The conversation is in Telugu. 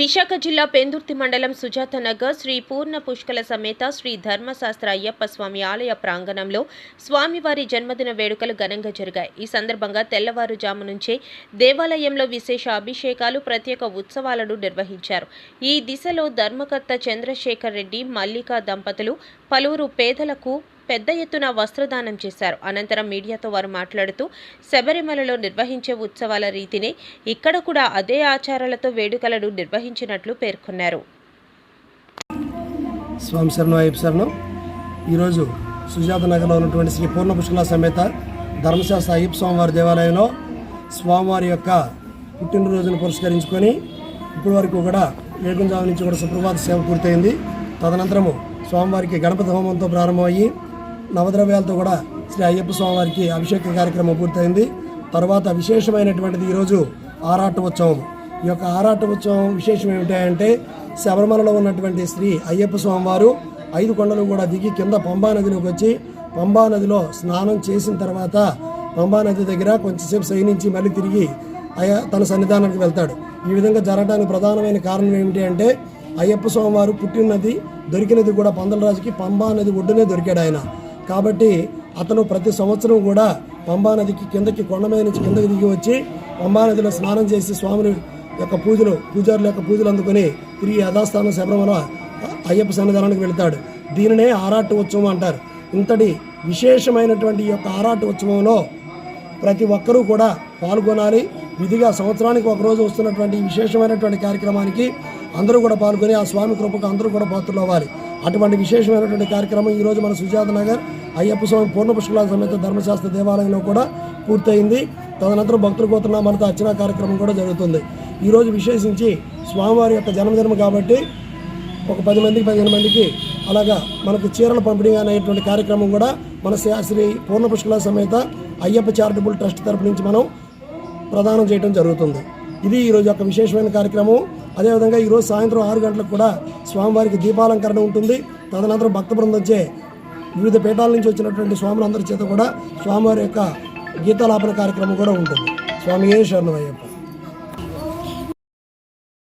విశాఖ జిల్లా పెందుర్తి మండలం సుజాత నగర్ శ్రీ పూర్ణ పుష్కల సమేత శ్రీ ధర్మశాస్త్ర అయ్యప్ప స్వామి ఆలయ ప్రాంగణంలో స్వామివారి జన్మదిన వేడుకలు ఘనంగా జరిగాయి. ఈ సందర్భంగా తెల్లవారుజాము నుంచే దేవాలయంలో విశేష అభిషేకాలు ప్రత్యేక ఉత్సవాలను నిర్వహించారు. ఈ దిశలో ధర్మకర్త చంద్రశేఖర్ రెడ్డి మల్లికా దంపతులు పలువురు పేదలకు పెద్ద ఎత్తున వస్త్రదానం చేశారు. అనంతరం మీడియాతో వారు మాట్లాడుతూ శబరిమలలో నిర్వహించే ఉత్సవాల రీతినే ఇక్కడ కూడా అదే ఆచారాలతో వేడుకలను నిర్వహించినట్లు పేర్కొన్నారు. స్వామి శరణం అయ్యప్ప శరణం. ఈరోజు సుజాత నగర్లో ఉన్నటువంటి శ్రీ పూర్ణ పుష్కల సమేత ధర్మశాస్త్ర అయ్యప్ప స్వామివారి దేవాలయంలో స్వామివారి యొక్క పుట్టినరోజును పురస్కరించుకొని ఇప్పటి వరకు కూడా ఏడుగుంజావు నుంచి కూడా సుప్రభాత సేవ పూర్తయింది. తదనంతరము స్వామివారికి గణపతి హోమంతో ప్రారంభమయ్యి నవద్రవ్యాలతో కూడా శ్రీ అయ్యప్ప స్వామివారికి అభిషేక కార్యక్రమం పూర్తయింది. తర్వాత విశేషమైనటువంటిది ఈరోజు ఆరాట ఉత్సవం ఈ యొక్క ఆరాట ఉత్సవం విశేషం ఏమిటంటే శబరిమలలో ఉన్నటువంటి శ్రీ అయ్యప్ప స్వామివారు ఐదు కొండలు కూడా దిగి కింద పంబా నదిలోకి వచ్చి పంబా నదిలో స్నానం చేసిన తర్వాత పంబా నది దగ్గర కొంచెంసేపు శయనించి మళ్ళీ తిరిగి అయ్య తన సన్నిధానానికి వెళ్తాడు. ఈ విధంగా జరగడానికి ప్రధానమైన కారణం ఏమిటి అంటే అయ్యప్ప స్వామివారు పుట్టినది దొరికినది కూడా పందలరాజుకి పంబా నది ఒడ్డునే దొరికాడు ఆయన. కాబట్టి అతను ప్రతి సంవత్సరం కూడా పంబా నదికి కిందకి కొండ మీద నుంచి కిందకి దిగి వచ్చి పంబా నదిలో స్నానం చేసి స్వామిని యొక్క పూజలు పూజారుల యొక్క పూజలు అందుకొని తిరిగి యథాస్థానం శబరిమల అయ్యప్ప సన్నిధానానికి వెళ్తాడు. దీనినే ఆరాట ఉత్సవం అంటారు. ఇంతటి విశేషమైనటువంటి ఈ యొక్క ఆరాట ఉత్సవంలో ప్రతి ఒక్కరూ కూడా పాల్గొనాలి. విధిగా సంవత్సరానికి ఒకరోజు వస్తున్నటువంటి విశేషమైనటువంటి కార్యక్రమానికి అందరూ కూడా పాల్గొని ఆ స్వామి కృపకు అందరూ కూడా పాత్రలు అవ్వాలి. అటువంటి విశేషమైనటువంటి కార్యక్రమం ఈరోజు మన సుజాత నగర్ అయ్యప్ప స్వామి పూర్ణ పుష్కలాల సమేత ధర్మశాస్త్ర దేవాలయంలో కూడా పూర్తయింది. తదనంతరం భక్తుల మనత అర్చనా కార్యక్రమం కూడా జరుగుతుంది. ఈరోజు విశేషించి స్వామివారి యొక్క జన్మదినం కాబట్టి ఒక పది మందికి పదిహేను మందికి అలాగా మనకు చీరల పంపిణీ అనేటువంటి కార్యక్రమం కూడా మన శ్రీ- శ్రీ పూర్ణ పుష్కల సమేత అయ్యప్ప చారిటబుల్ ట్రస్ట్ తరపు నుంచి మనం ప్రదానం చేయడం జరుగుతుంది. ఇది ఈరోజు యొక్క విశేషమైన కార్యక్రమం. అదేవిధంగా ఈరోజు సాయంత్రం ఆరు గంటలకు కూడా స్వామివారికి దీపాలంకరణ ఉంటుంది. తదనంతరం భక్త బృందంచే వివిధ పీఠాల నుంచి వచ్చినటువంటి స్వాములందరి చేత కూడా స్వామివారి యొక్క గీతాలాపన కార్యక్రమం కూడా ఉంటుంది. స్వామి ఏ శరణమయ్యప్ప?